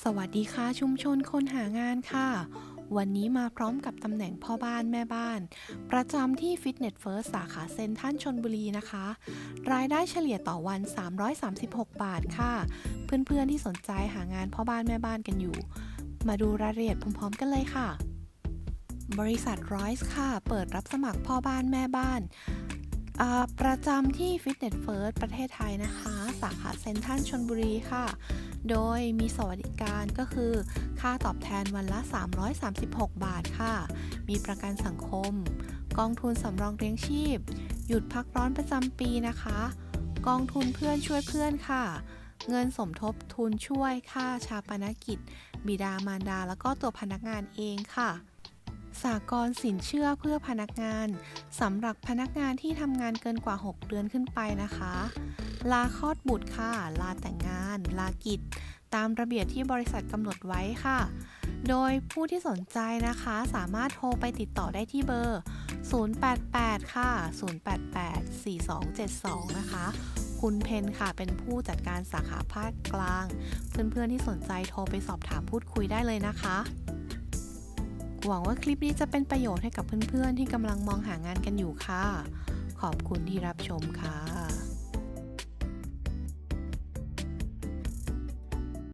สวัสดีค่ะชุมชนคนหางานค่ะ วันนี้มาพร้อมกับตำแหน่งพ่อบ้านแม่บ้าน ประจำที่ Fitness First สาขาเซ็นทรัลชนบุรีนะคะ รายได้เฉลี่ยต่อวัน 336 บาทค่ะ เพื่อนๆที่สนใจหางานพ่อบ้านแม่บ้านกันอยู่ มาดูรายละเอียดพร้อมๆกันเลยค่ะ บริษัท Royce ค่ะ เปิดรับสมัครพ่อบ้านแม่บ้านประจำที่ Fitness First ประเทศไทยนะคะ สาขาเซ็นทรัลชนบุรีค่ะ โดยมีสวัสดิการก็คือ ค่าตอบแทนวันละ 336 บาทค่ะ มีประกันสังคม กองทุนสำรองเลี้ยงชีพ หยุดพักร้อนประจำปีนะคะ กองทุนเพื่อนช่วยเพื่อนค่ะ เงินสมทบทุนช่วยค่าชาปนกิจ บิดามารดาแล้วก็ตัวพนักงานเองค่ะสากลสินเชื่อเพื่อพนักงานสำหรับพนักงานที่ทำงานเกินกว่า 6 เดือนขึ้นไปนะคะ ลาคลอดบุตรค่ะ ลาแต่งงาน ลากิจ ตามระเบียบที่บริษัทกำหนดไว้ค่ะ โดยผู้ที่สนใจนะคะสามารถโทรไปติดต่อได้ที่เบอร์ 088 ค่ะ 088 4272 นะคะ คุณเพนค่ะ เป็นผู้จัดการสาขาภาคกลาง เพื่อนๆที่สนใจโทรไปสอบถามพูดคุยได้เลยนะคะหวังว่าคลิปนี้จะเป็นประโยชน์ให้กับเพื่อนๆ ที่กำลังมองหางานกันอยู่ค่ะ ขอบคุณที่รับชมค่ะ